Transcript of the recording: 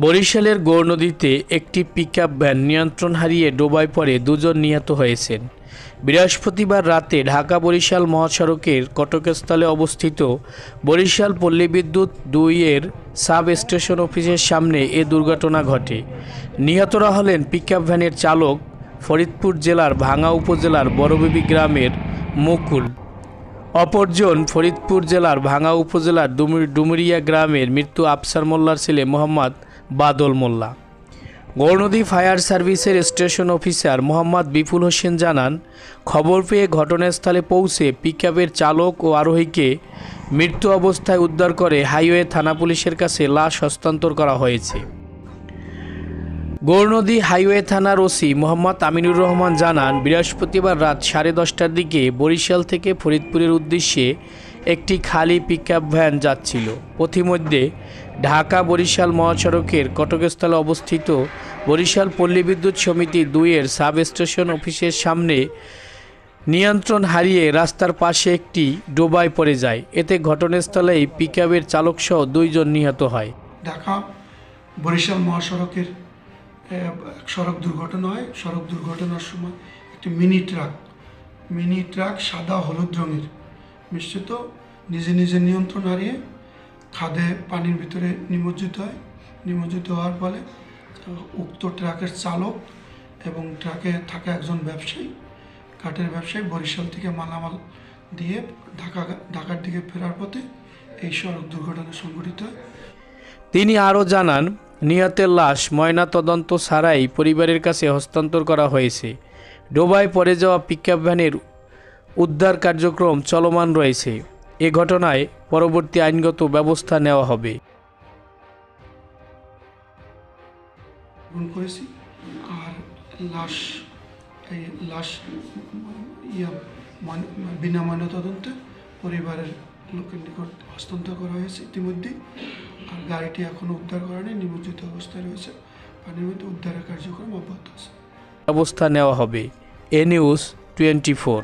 বরিশালের গৌর নদীতে একটি পিকআপ ভ্যান নিয়ন্ত্রণ হারিয়ে ডোবায় পড়ে দুজন নিহত হয়েছেন। বৃহস্পতিবার রাতে ঢাকা বরিশাল মহাসড়কের কটকস্থলে অবস্থিত বরিশাল পল্লী বিদ্যুৎ দুইয়ের সাব স্টেশন অফিসের সামনে এ দুর্ঘটনা ঘটে। নিহতরা হলেন পিকআপ ভ্যানের চালক ফরিদপুর জেলার ভাঙ্গা উপজেলার বড়বিবি গ্রামের মুকুল। অপরজন ফরিদপুর জেলার ভাঙ্গা উপজেলার ডুমুরিয়া গ্রামের মৃত্যু আফসার মোল্লার ছেলে মোহাম্মদ বাদল মোল্লা। গৌরনদী ফায়ার সার্ভিসের স্টেশন অফিসার মোহাম্মদ বিপুল হোসেন জানান, খবর পেয়ে ঘটনাস্থলে পৌঁছে পিকআপের চালক ও আরোহীকে মৃত্যু অবস্থায় উদ্ধার করে হাইওয়ে থানা পুলিশের কাছে লাশ হস্তান্তর করা হয়েছে। গৌরনদী হাইওয়ে থানার ওসি মোহাম্মদ আমিনুর রহমান জানান, বৃহস্পতিবার রাত সাড়ে দশটার দিকে বরিশাল থেকে ফরিদপুরের উদ্দেশ্যে একটি খালি পিকআপ ভ্যান যাচ্ছিল। পথিমধ্যে ঢাকা বরিশাল মহাসড়কের কটকস্থলে অবস্থিত বরিশাল পল্লী বিদ্যুৎ সমিতি দুইয়ের সাব স্টেশন অফিসের সামনে নিয়ন্ত্রণ হারিয়ে রাস্তার পাশে একটি ডোবায় পড়ে যায়। এতে ঘটনাস্থলেই পিকআপের চালকসহ দুইজন নিহত হয়। ঢাকা বরিশাল মহাসড়কের সড়ক দুর্ঘটনা হয়। সড়ক দুর্ঘটনার সময় একটি মিনি ট্রাক মিনি ট্রাক সাদা হলুদ রঙের মিশ্রিত, নিজে নিজে নিয়ন্ত্রণ হারিয়ে খাদে পানির ভিতরে নিমজ্জিত হয়। নিমজ্জিত হওয়ার ফলে উক্ত ট্রাকের চালক এবং ট্রাকে থাকা একজন ব্যবসায়ী, কাঠের ব্যবসায়ী বরিশাল থেকে মালামাল দিয়ে ঢাকা, ঢাকার দিকে ফেরার পথে এই সড়ক দুর্ঘটনা সংঘটিত হয়। তিনি আরও জানান, নিহতের লাশ ময়না তদন্ত ছাড়াই পরিবারের কাছে হস্তান্তর করা হয়েছে। ডোবায় পড়ে যাওয়া পিকআপ ভ্যানের উদ্ধার কার্যক্রম চলমান রয়েছে। এ ঘটনায় পরবর্তী আইনগত ব্যবস্থা নেওয়া হবে। করেছি? আর লাশ এই লাশ ইয়া বিনা ময়নাতদন্তে পরিবারের লোকের নিকট হস্তান্তর করা হয়েছে ইতিমধ্যেই আর গাড়িটি এখনও উদ্ধার করা নেই নিমজ্জিত অবস্থায় রয়েছে। পানির মধ্যে উদ্ধারের কার্যক্রম অব্যাহত আছে। ব্যবস্থা নেওয়া হবে। এ নিউজ টোয়েন্টি ফোর